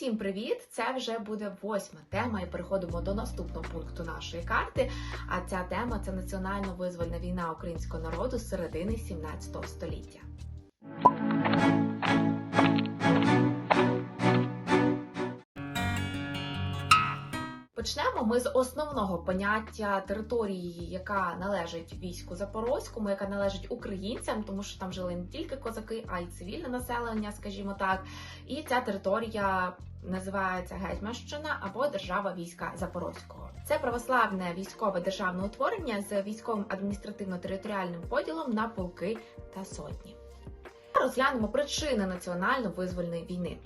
Усім привіт! Це вже буде восьма тема, і переходимо до наступного пункту нашої карти. А ця тема це національно визвольна війна українського народу з середини 17 століття. Почнемо ми з основного поняття території, яка належить війську Запорозькому, яка належить українцям, тому що там жили не тільки козаки, а й цивільне населення, скажімо так. І ця територія називається Гетьманщина або Держава війська Запорозького. Це православне військове державне утворення з військовим адміністративно-територіальним поділом на полки та сотні. Розглянемо причини національно-визвольної війни.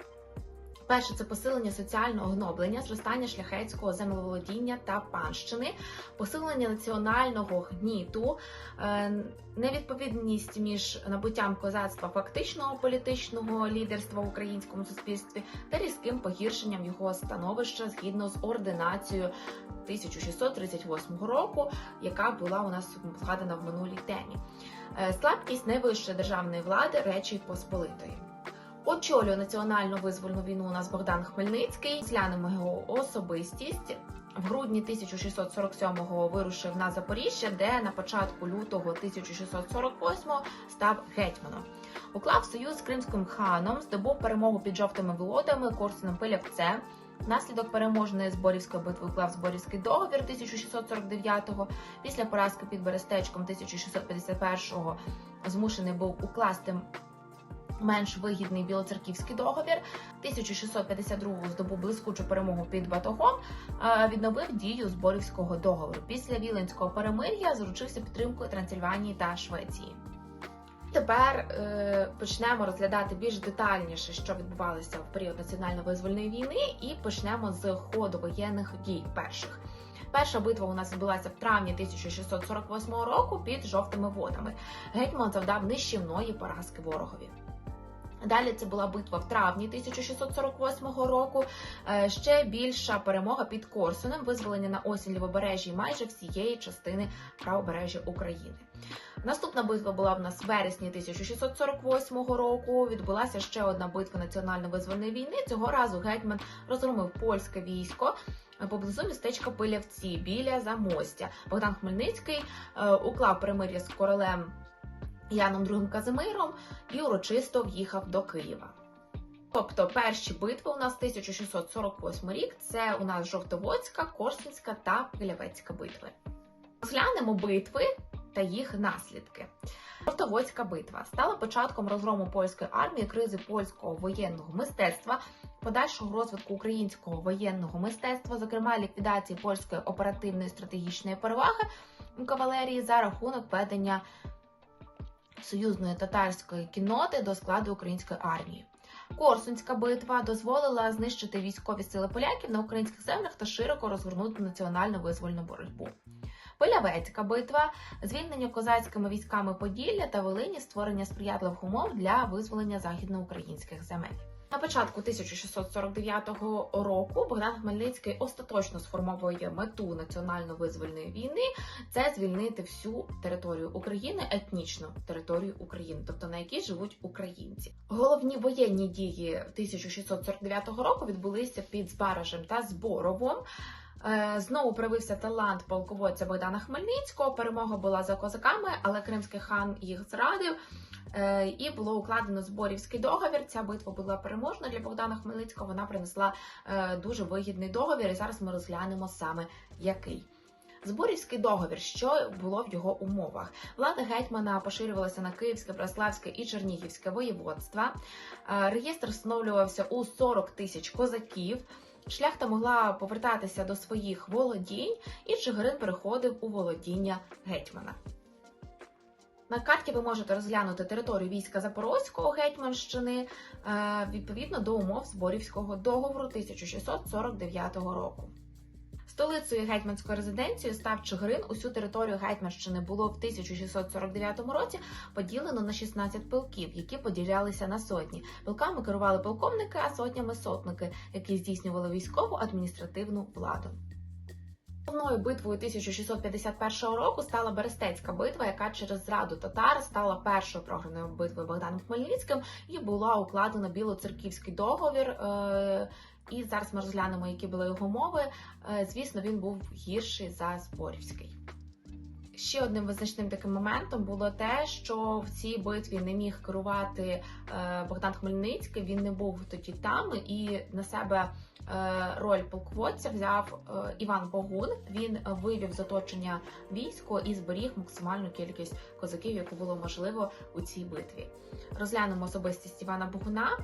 Перше це посилення соціального гноблення, зростання шляхетського землеволодіння та панщини, посилення національного гніту, е, невідповідність між набуттям козацтва фактичного політичного лідерства в українському суспільстві та різким погіршенням його становища згідно з ординацією 1638 року, яка була у нас згадана в минулій темі. Е, Слабкість найвищої державної влади Речі Посполитої. Очолює національну визвольну війну у нас Богдан Хмельницький. Зглянемо його особистість. В грудні 1647-го вирушив на Запоріжжя, де на початку лютого 1648-го став гетьманом. Уклав союз з кримським ханом, здобув перемогу під жовтими володами, Корсуном Пилявцем. Внаслідок переможної зборівської битви уклав зборівський договір 1649-го. Після поразки під Берестечком 1651-го змушений був укласти менш вигідний білоцерківський договір. 1652-го здобув блискучу перемогу під Батогом, відновив дію зборівського договору. Після Віленського перемир'я заручився підтримкою Трансильванії та Швеції. Тепер е, почнемо розглядати більш детальніше, що відбувалося в період національно-визвольної війни, і почнемо з ходу воєнних дій перших. Перша битва у нас відбулася в травні 1648 року під жовтими водами. Гетьман завдав нищівної поразки ворогові. Далі це була битва в травні 1648 року. Е, Ще більша перемога під Корсунем, визволення на осінь лівобережжі майже всієї частини правобережжя України. Наступна битва була в нас в вересні 1648 року. Відбулася ще одна битва національно-визвольної війни. Цього разу гетьман розгромив польське військо поблизу містечка Пилявці біля Замостя. Богдан Хмельницький е, уклав перемир'я з королем Яном II Казимиром і урочисто в'їхав до Києва. Тобто перші битви у нас 1648 рік це у нас Жовтоводська, Корсунська та Пилявецька битви. Розглянемо битви та їх наслідки. Жовтоводська битва стала початком розгрому польської армії, кризи польського воєнного мистецтва, подальшого розвитку українського воєнного мистецтва, зокрема ліквідації польської оперативної стратегічної переваги у кавалерії за рахунок ведення союзної татарської кінноти до складу української армії. Корсунська битва дозволила знищити військові сили поляків на українських землях та широко розгорнути національну визвольну боротьбу. Полявецька битва, звільнення козацькими військами Поділля та Волині, створення сприятливих умов для визволення західноукраїнських земель. На початку 1649 року Богдан Хмельницький остаточно сформовує мету національно-визвольної війни це звільнити всю територію України, етнічну територію України, тобто на якій живуть українці. Головні воєнні дії 1649 року відбулися під Збаражем та Зборовом. Е, Знову проявився талант полководця Богдана Хмельницького. Перемога була за козаками, але кримський хан їх зрадив. Е, І було укладено зборівський договір. Ця битва була переможна для Богдана Хмельницького. Вона принесла е, дуже вигідний договір, і зараз ми розглянемо саме який. Зборівський договір, що було в його умовах. Влада гетьмана поширювалася на Київське, Браславське і Чернігівське воєводства. Е, Реєстр встановлювався у 40 тисяч козаків. Шляхта могла повертатися до своїх володінь, і Чигирин переходив у володіння гетьмана. На карті ви можете розглянути територію війська Запорозького Гетьманщини е, відповідно до умов Зборівського договору 1649 року. Столицею гетьманської резиденції став Чигирин. Усю територію Гетьманщини було в 1649 році поділено на 16 полків, які поділялися на сотні. Полками керували полковники, а сотнями сотники, які здійснювали військову адміністративну владу. Головною битвою 1651 року стала Берестецька битва, яка через зраду татар стала першою програною битвою Богданом Хмельницьким і була укладена білоцерківський договір. Е- І зараз ми розглянемо, які були його мови. Е, Звісно, він був гірший за Зборівський. Ще одним визначним таким моментом було те, що в цій битві не міг керувати е, Богдан Хмельницький. Він не був тоді там, і на себе е, роль полководця взяв е, Іван Богун. Він вивів з оточення військо і зберіг максимальну кількість козаків, яку було можливо у цій битві. Розглянемо особистість Івана Богуна.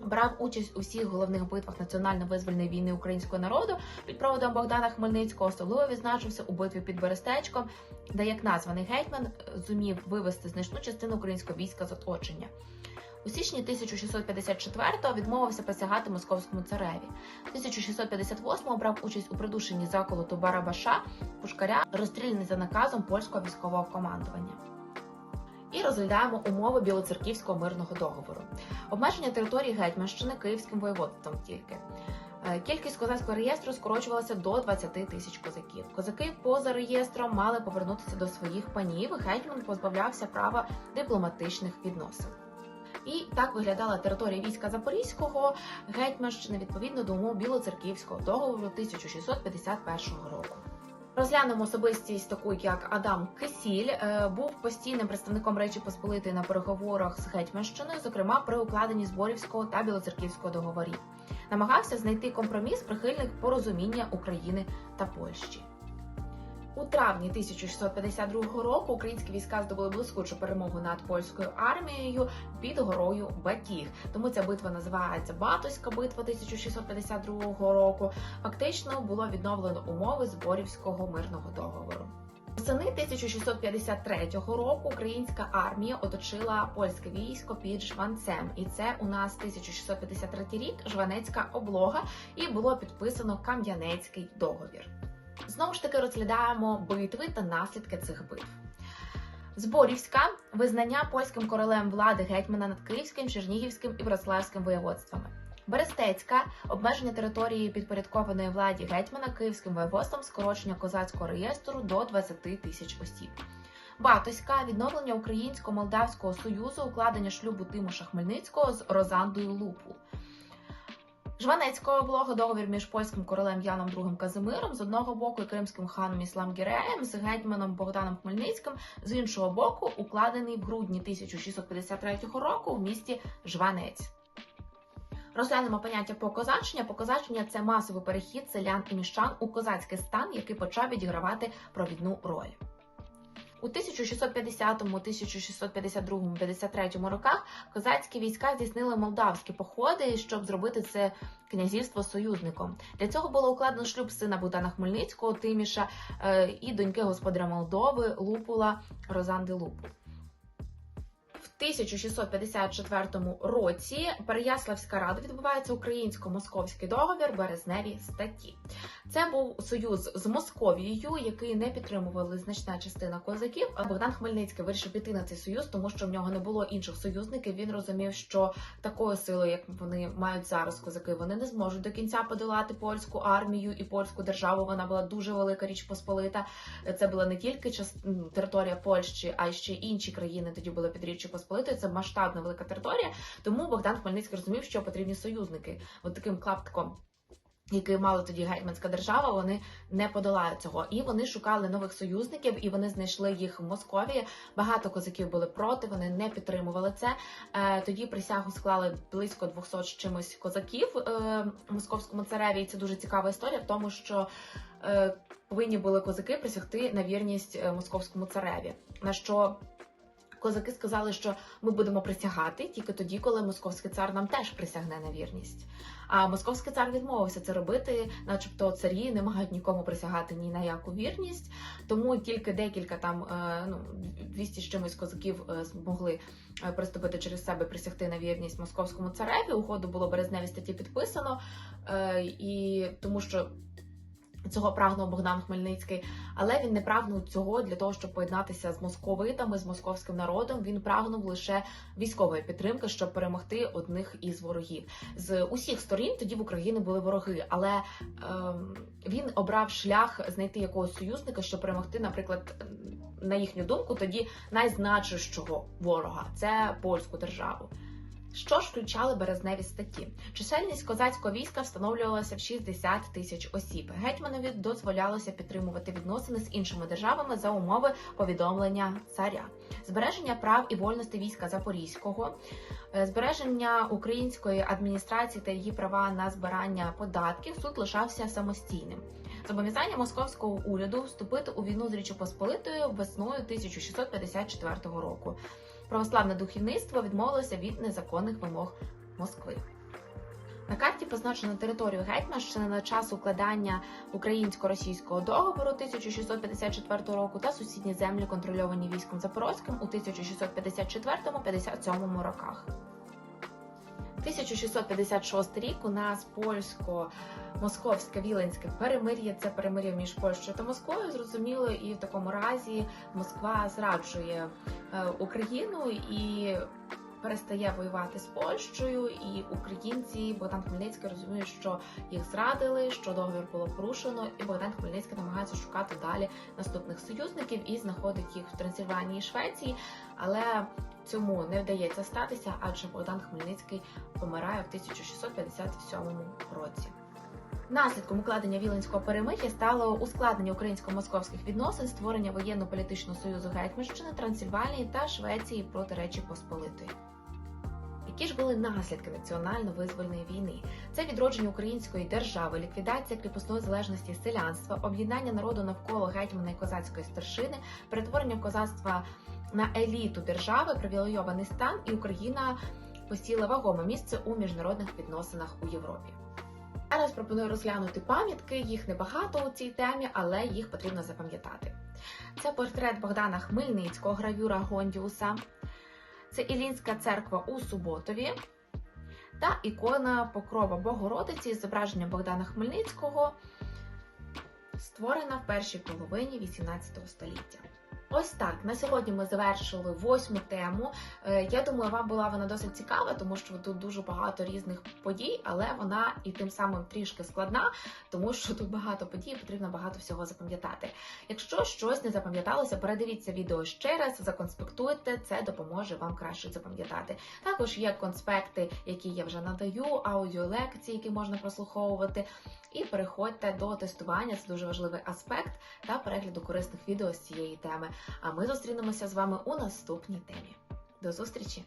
Брав участь у всіх головних битвах національно-визвольної війни українського народу під проводом Богдана Хмельницького особливо відзначився у битві під Берестечком, де як названий гетьман зумів вивести значну частину українського війська з оточення. У січні 1654-го відмовився присягати московському цареві. 1658-го брав участь у придушенні заколоту Барабаша Пушкаря, розстріляний за наказом польського військового командування. І розглядаємо умови Білоцерківського мирного договору. Обмеження території Гетьманщини Київським воєводством тільки. Е, Кількість козацького реєстру скорочувалася до 20 тисяч козаків. Козаки поза реєстром мали повернутися до своїх панів. Гетьман позбавлявся права дипломатичних відносин. І так виглядала територія війська Запорізького Гетьманщини відповідно до умов Білоцерківського договору 1651 року. Розглянемо особистість таку, як Адам Кисіль, Е, був постійним представником Речі Посполитої на переговорах з Гетьманщиною, зокрема при укладенні Зборівського та Білоцерківського договорів. Намагався знайти компроміс прихильних порозуміння України та Польщі. У травні 1652 року українські війська здобули блискучу перемогу над польською армією під горою Батіг. Тому ця битва називається Батоська битва 1652 року. Фактично було відновлено умови Зборівського мирного договору. Восени 1653 року українська армія оточила польське військо під Жванцем, і це у нас 1653 рік Жванецька облога, і було підписано Кам'янецький договір. Знову ж таки розглядаємо битви та наслідки цих битв. Зборівська визнання польським королем влади гетьмана над Київським, Чернігівським і Вроцлавським воєводствами. Берестецька обмеження території підпорядкованої владі гетьмана Київським воєводством, скорочення козацького реєстру до 20 тисяч осіб. Батоська відновлення українсько-молдавського союзу, укладення шлюбу Тимоша Хмельницького з Розандою Лупу. Жванецького облога договір між польським королем Яном II Казимиром з одного боку і кримським ханом Іслам Гіреєм з гетьманом Богданом Хмельницьким з іншого боку, укладений в грудні 1653 року в місті Жванець. Розглянемо поняття покозачення. Покозачення це масовий перехід селян і міщан у козацький стан, який почав відігравати провідну роль. У 1650, 1652, 53 роках козацькі війська здійснили молдавські походи, щоб зробити це князівство союзником. Для цього було укладено шлюб сина Богдана Хмельницького, Тиміша е, і доньки господаря Молдови Лупула Розанди Лупу. В 1654 році Переяславська рада відбувається українсько-московський договір березневі статті. Це був союз з Московією, який не підтримували значна частина козаків. Богдан Хмельницький вирішив піти на цей союз, тому що в нього не було інших союзників. Він розумів, що такою силою, як вони мають зараз козаки, вони не зможуть до кінця подолати польську армію і польську державу. Вона була дуже велика річ Посполита. Це була не тільки територія Польщі, а й ще інші країни тоді були під Річчю Посполитою. Це масштабна велика територія. Тому Богдан Хмельницький розумів, що потрібні союзники. От таким клаптиком. Який мала тоді гетьманська держава, вони не подолають цього, і вони шукали нових союзників, і вони знайшли їх в Московії. Багато козаків були проти, вони не підтримували це. Е, тоді присягу склали близько 200 з чимось козаків е, московському цареві. І це дуже цікава історія, в тому що е, повинні були козаки присягти на вірність московському цареві. На що козаки сказали, що ми будемо присягати тільки тоді, коли московський цар нам теж присягне на вірність. А московський цар відмовився це робити, начебто царі не мають нікому присягати ні на яку вірність. Тому тільки декілька там е, ну 200 з чимось козаків е, змогли е, приступити через себе присягти на вірність московському цареві. Угоду було березневі статті підписано, і тому що. Цього прагнув Богдан Хмельницький, але він не прагнув цього для того, щоб поєднатися з московитами, з московським народом. Він прагнув лише військової підтримки, щоб перемогти одних із ворогів. З усіх сторін тоді в Україні були вороги, але ем, він обрав шлях знайти якогось союзника, щоб перемогти, наприклад, на їхню думку, тоді найзначущого ворога це польську державу. Що ж включали березневі статті? Чисельність козацького війська встановлювалася в 60 тисяч осіб. Гетьманові дозволялося підтримувати відносини з іншими державами за умови повідомлення царя, збереження прав і вольностей війська Запорізького, е, збереження української адміністрації та її права на збирання податків. Суд лишався самостійним. Зобов'язання московського уряду вступити у війну з Річчю Посполитою весною 1654 року. Православне духовництво відмовилося від незаконних вимог Москви. На карті позначено територію Гетьманщини на час укладання українсько-російського договору 1654 року та сусідні землі, контрольовані військом Запорозьким у 1654-57 роках. 1656 рік у нас польсько-московське віленське перемир'я. Це перемир'я між Польщею та Москвою. Зрозуміло, і в такому разі Москва зраджує Україну і перестає воювати з Польщею. І українці Богдан Хмельницький розуміє, що їх зрадили, що договір було порушено, і Богдан Хмельницький намагається шукати далі наступних союзників і знаходить їх в Трансильванії і Швеції, але цьому не вдається статися, адже Богдан Хмельницький помирає в 1657 році. Наслідком укладення Віленського перемир'я стало ускладнення українсько-московських відносин, створення воєнно-політичного союзу Гетьманщини, Трансильванії та Швеції проти Речі Посполитої. Які ж були наслідки національно-визвольної війни? Це відродження української держави, ліквідація кріпосної залежності селянства, об'єднання народу навколо гетьмана і козацької старшини, перетворення козацтва на еліту держави, привілейований стан, і Україна посіла вагоме місце у міжнародних відносинах у Європі. Зараз пропоную розглянути пам'ятки. Їх небагато у цій темі, але їх потрібно запам'ятати. Це портрет Богдана Хмельницького, гравюра Гондіуса. Це Ілінська церква у Суботові та ікона Покрова Богородиці з зображенням Богдана Хмельницького, створена в першій половині XVIII століття. Ось так на сьогодні ми завершили восьму тему. Е, Я думаю, вам була вона досить цікава, тому що тут дуже багато різних подій, але вона і тим самим трішки складна, тому що тут багато подій, потрібно багато всього запам'ятати. Якщо щось не запам'яталося, передивіться відео ще раз, законспектуйте, це допоможе вам краще запам'ятати. Також є конспекти, які я вже надаю, аудіолекції, які можна прослуховувати. І переходьте до тестування, це дуже важливий аспект та перегляду корисних відео з цієї теми. А ми зустрінемося з вами у наступній темі. До зустрічі!